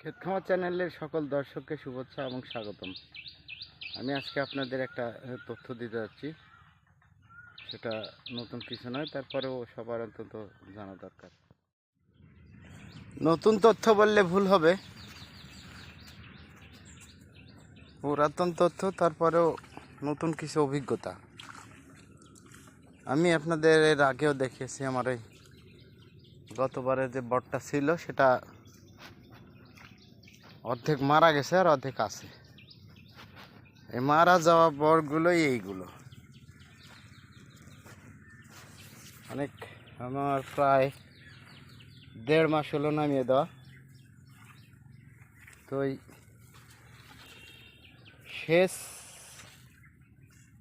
ক্ষেত খামার চ্যানেলের সকল দর্শককে শুভেচ্ছা এবং স্বাগতম। আমি আজকে আপনাদের একটা তথ্য দিতে যাচ্ছি। সেটা নতুন কিছু নয়, তারপরেও সবার অন্তত জানা দরকার। নতুন তথ্য বললে ভুল হবে। পুরাতন তথ্য, তারপরেও নতুন কিছু অভিজ্ঞতা। আমি আপনাদের এর আগেও দেখিয়েছি আমার এই গতবারে যে বটটা ছিল, সেটা অর্ধেক মারা গেছে আর অর্ধেক আছে। এই মারা যাওয়া বরগুলোই এইগুলো। অনেক আমার প্রায় দেড় মাস হলো নামিয়ে দেওয়া। তো সেচ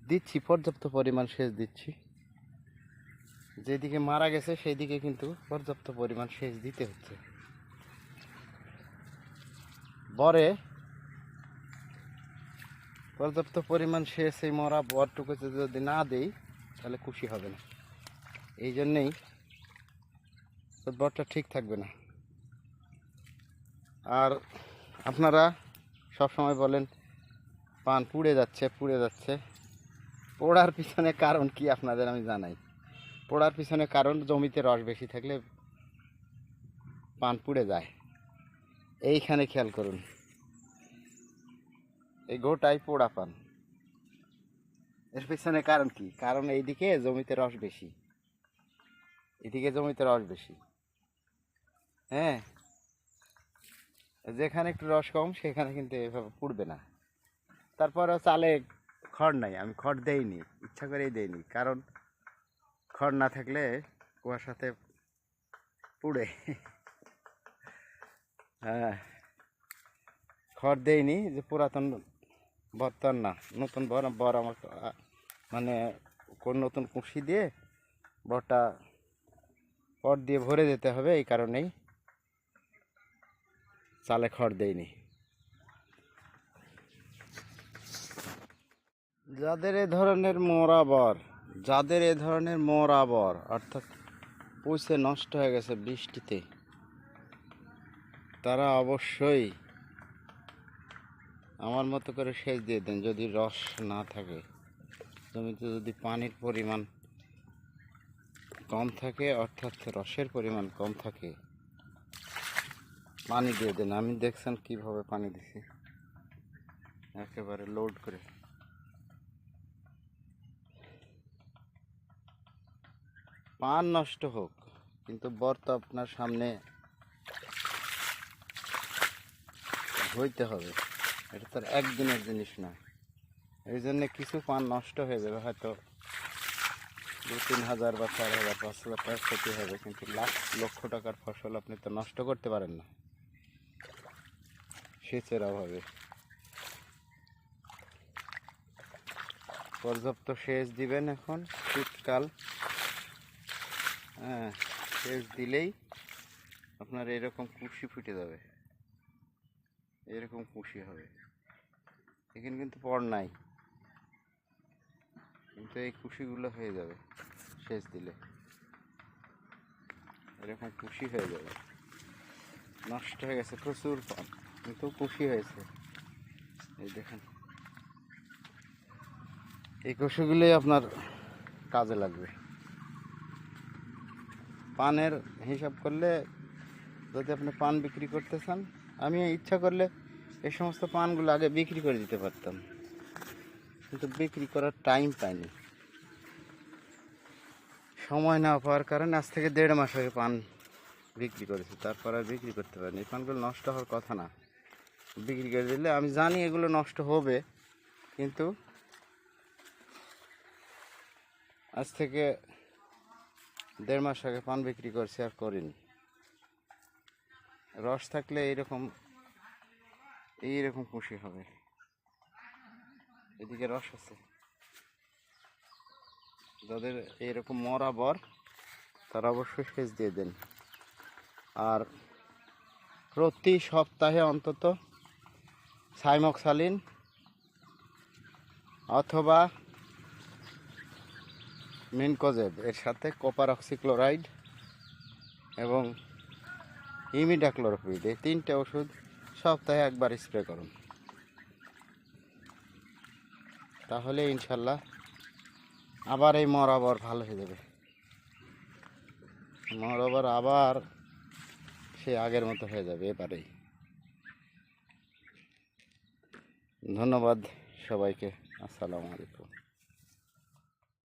দিচ্ছি, পর্যাপ্ত পরিমাণ সেচ দিচ্ছি। যেদিকে মারা গেছে সেই দিকে কিন্তু পর্যাপ্ত পরিমাণ সেচ দিতে হচ্ছে। বরে। পর্যাপ্ত পরিমাণ সেচ এই মরা বরটুকুতে যদি না দেই, তাহলে খুশি হবে না। এই জন্যেই বরটা ঠিক থাকবে না। আর আপনারা সব সময় বলেন, পান পুড়ে যাচ্ছে পুড়ে যাচ্ছে। পোড়ার পিছনে কারণ কি আপনাদের আমি জানাই। পোড়ার পিছনে কারণ জমিতে রস বেশি থাকলে পান পুড়ে যায়। এইখানে খেয়াল করুন। এই গোটাই পোড়া পান এর পিছনে কারণ কি? কারণ এইদিকে জমিতে রস বেশি। এদিকে জমিতে রস বেশি। হ্যাঁ? যেখানে একটু রস কম, সেখানে কিন্তু এভাবে পুড়বে না। তারপরে চালে খড় নাই, আমি খড় দেইনি, ইচ্ছা করেই দেইনি। কারণ খড় না থাকলে কুয়াশাতে পুড়ে। খড় দেয়নি যে পুরাতন বর্তন না। নতুন বর বর আমার মানে কোন নতুন কুশি দিয়ে বরটা পট দিয়ে ভরে দিতে হবে এই কারণেই চালে খড় দেয়নি যাদের এ ধরনের মরা বর, যাদের এ ধরনের মরা বর, অর্থাৎ পুষে নষ্ট হয়ে গেছে বৃষ্টিতে তারা অবশ্যই আমার মতো করে সেচ দিয়ে দেন, যদি রস না থাকে। জমিতে যদি পানির পরিমাণ কম থাকে, অর্থাৎ রসের পরিমাণ কম থাকে, পানি দিয়ে দেন। আমি দেখছেন কীভাবে পানি দিছি। একেবারে লোড করে। পান নষ্ট হোক, কিন্তু বর তো আপনার সামনে হইতে হবে। এটা তো একদিনের জিনিস না। এই জন্য কিছু পান নষ্ট হয়ে যাবে, হয়তো দু তিন হাজার বা চার হাজার, পাঁচ হাজার টাকার ক্ষতি হবে, কিন্তু লাখ, লক্ষ টাকার ফসল আপনি তো নষ্ট করতে পারেন না। সেচের অভাবে। পর্যাপ্ত সেচ দিবেন এখন, শীতকাল। হ্যাঁ সেচ দিলেই আপনার এরকম কুশি ফুটে যাবে। এরকম কুশি হবে। এখানে কিন্তু পর নাই। কিন্তু এই কুশিগুলো হয়ে যাবে সেচ দিলে। এরকম কুশি হয়ে যাবে। নষ্ট হয়ে গেছে প্রচুর পান কিন্তু কুশি হয়েছে। এই দেখেন। এই কুশিগুলোই আপনার কাজে লাগবে। পানের হিসাব করলে যদি আপনি পান বিক্রি করতে চান আমি ইচ্ছা করলে এই সমস্ত পানগুলো আগে বিক্রি করে দিতে পারতাম। কিন্তু বিক্রি করার টাইম পাইনি। সময় না পাওয়ার কারণে আজ থেকে দেড় মাস আগে পান বিক্রি করেছি, তারপর আর বিক্রি করতে পারিনি। পানগুলো নষ্ট হওয়ার কথা না। বিক্রি করে দিলে আমি জানি এগুলো নষ্ট হবে, কিন্তু আজ থেকে দেড় মাস আগে পান বিক্রি করছি আর করিনি। রস থাকলে এইরকম এইরকম খুশি হবে। এদিকে রস আছে। যাদের এইরকম মরা বর, তারা অবশ্যই সেচ দিয়ে দেন। আর প্রতি সপ্তাহে অন্তত সাইমক্সালিন অথবা মিনকোজেব, এর সাথে কপার অক্সিক্লোরাইড এবং ইমিডাক্লোরোপিড এই তিনটে ওষুধ সপ্তাহে একবার স্প্রে করুন। তাহলে ইনশাল্লাহ আবার এই মরাবর ভালো হয়ে যাবে। মরাবর আবার সে আগের মতো হয়ে যাবে এবারেই। ধন্যবাদ সবাইকে। আসসালামু আলাইকুম।